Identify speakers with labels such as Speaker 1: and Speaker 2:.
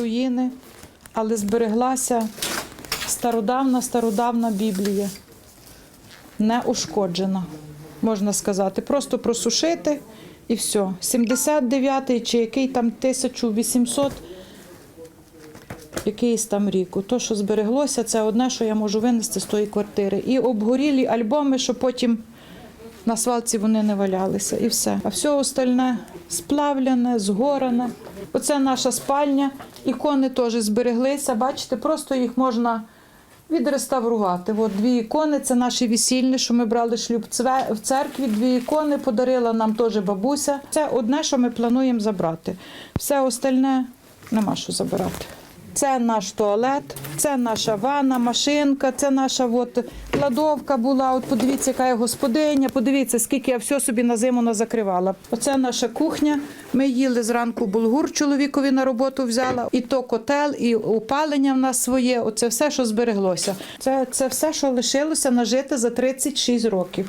Speaker 1: руїни, але збереглася стародавна, стародавна Біблія, не ушкоджена, можна сказати. Просто просушити і все. 79-й чи який там 1800 якийсь там рік. То, що збереглося, це одне, що я можу винести з тої квартири. І обгорілі альбоми, що потім на свалці вони не валялися. І все. А все остальне сплавлене, згорене. Оце наша спальня. Ікони теж збереглися. Бачите, просто їх можна відреставрувати. От дві ікони це наші весільні, що ми брали шлюб в церкві. Дві ікони подарила нам теж бабуся. Це одне, що ми плануємо забрати. Все остальне нема що забирати. Це наш туалет, це наша ванна, машинка, це наша от кладовка була. От подивіться, яка я господиня. Подивіться, скільки я все собі на зиму назакривала. Оце наша кухня. Ми їли зранку булгур чоловікові на роботу взяла. І то котел, і опалення в нас своє. Оце все, що збереглося. Це, це все, що лишилося нажити за 36 років.